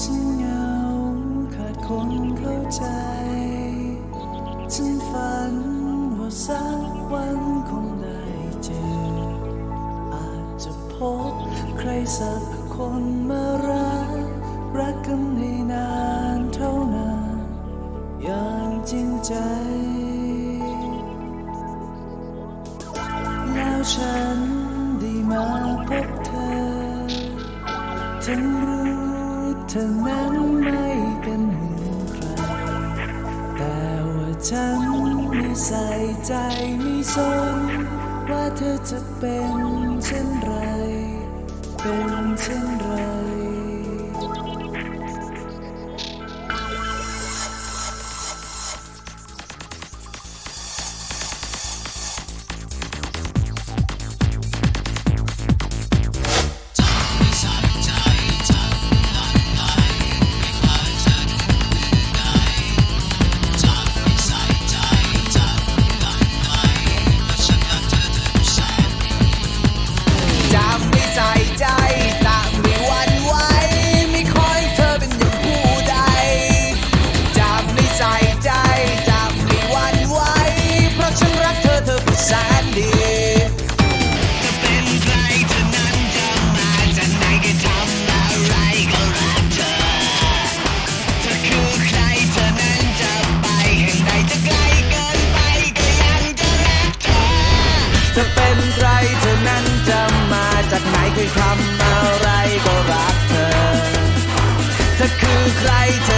ฉันเหงาขาดคนเข้าใจฉันฝันว่าสักวันคงได้เจอ อาจจะพบใครสักคนมารัก รักกันให้นานเท่านานอย่างจริงใจแล้วฉันได้มาพบเธอ ฉันรู้ เธอนั้นไม่เป็นเหมือนใคร แต่ว่าฉันไม่ใส่ใจไม่สน ว่าเธอจะเป็นเช่นไร เป็นเช่น เป็นใครเธอนั้นจะมาจากไหนเคยทำอะไรก็รักเธอเธอคือใครเธ